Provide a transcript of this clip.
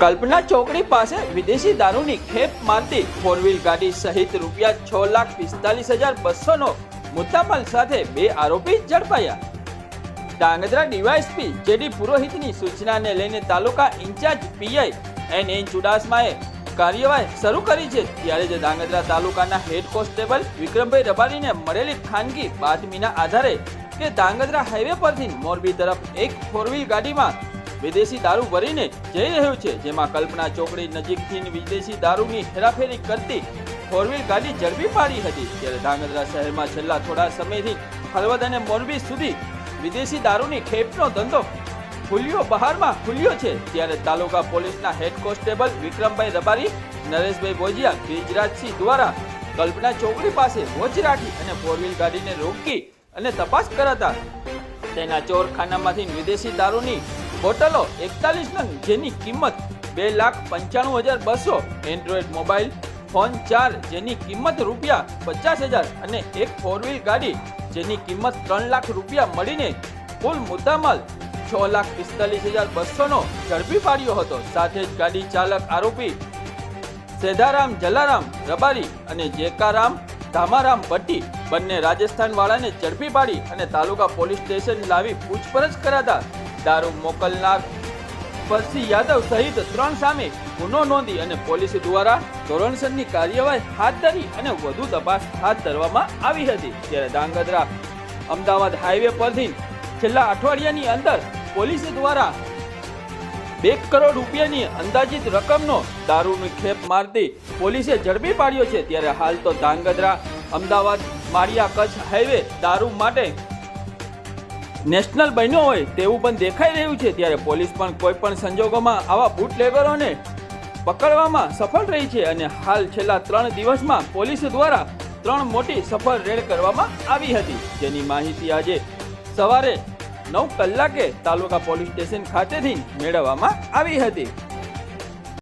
કલ્પના ચોકડી પાસે વિદેશી દારૂની ખેપ મારતી ફોર વ્હીલ ગાડી સહિત રૂપિયા છ લાખ પિસ્તાલીસ હજાર બસોનો મુદ્દામાલ સાથે બે આરોપી ઝડપાયા. ડાંગધ્રા ડીવાયએસપી જેડી પુરોહિતની સૂચનાને લઈને taluka incharge PI N N ચુડાસમાએ કાર્યવાહી શરૂ કરી છે, ત્યારે જ ડાંગધ્રા તાલુકાના હેડ કોન્સ્ટેબલ વિક્રમભાઈ રબારીને મળેલી ખાનગી બાતમીના આધારે કે ડાંગધ્રા હાઈવે પરથી મોરબી તરફ એક ફોર વ્હીલ ગાડીમાં વિદેશી દારૂ ભરીને જઈ રહ્યું છે, જેમાં કલ્પના ચોકડી નજીકથી વિદેશી દારૂની હેરાફેરી કરતી ફોર ગાડી ઝડપી પાડી હતી. ત્યારે ધાંગધ્રા શહેરમાં છેલ્લા થોડા સમયથી હળવદ અને મોરબી સુધી વિદેશી દારૂની ખેપનો ધંધો ખુલ્યો બહારમાં ખુલ્યો છે. ત્યારે તાલુકા પોલીસના હેડ કોન્સ્ટેબલ વિક્રમભાઈ રબારી, નરેશભાઈ બોજિયા ગિરિજરાજસિંહ દ્વારા કલ્પના ચોકડી પાસે વોચ રાખી અને ફોર ગાડીને રોકી અને તપાસ કરાતા તેના ચોરખાનામાંથી વિદેશી દારૂની બોટલો એકતાલીસ નંગ, જેની કિંમત બે લાખ પંચાણું હજાર બસો. એન્ડ્રોઈડ મોબાઈલ ફોન ચાર, જેની કિંમત રૂપિયા પચાસ હજાર અને એક ફોર વ્હીલ ગાડી, જેની કિંમત ત્રણ લાખ રૂપિયા મળીને કુલ મુદ્દામાલ છ લાખ પિસ્તાલીસ હજાર બસોનો ઝડપી પાડ્યો હતો. સાથે જ ગાડી ચાલક આરોપી સેધારામ, જલારામ, રબારી અને જેકારામ, ધામારામ ભટ્ટી બંને રાજસ્થાન વાળાને ઝડપી પાડી અને તાલુકા પોલીસ સ્ટેશન લાવી પૂછપરછ કરાતા દારૂ મોકલનાર પરસી યાદવ સહિત ત્રણ સામે ગુનો નોંધી અને પોલીસ દ્વારા ધોરણસરની કાર્યવાહી હાથ ધરી અને વધુ તપાસ હાથ ધરવામાં આવી હતી. ત્યારે ધાંગધ્રા અમદાવાદ હાઈવે પરથી છેલ્લા અઠવાડિયાની અંદર પોલીસ દ્વારા બે કરોડ રૂપિયાની અંદાજિત રકમનો દારૂની ખેપ મારતી પોલીસે ઝડપી પાડ્યો છે. ત્યારે હાલ તો ધાંગધ્રા અમદાવાદ માળિયા કચ્છ હાઈવે દારૂ માટે નેશનલ બન્યો હોય તેવું પણ દેખાઈ રહ્યું છે ત્યારે પોલીસ પણ કોઈ પણ સંજોગોમાં આવા બુટલેગરોને પકડવામાં સફળ રહી છે અને હાલ છેલ્લા ત્રણ દિવસમાં પોલીસ દ્વારા ત્રણ મોટી સફળ રેડ કરવામાં આવી હતી. જેની માહિતી આજે સવારે નવ કલાકે તાલુકા પોલીસ સ્ટેશન ખાતેથી મેળવવામાં આવી હતી.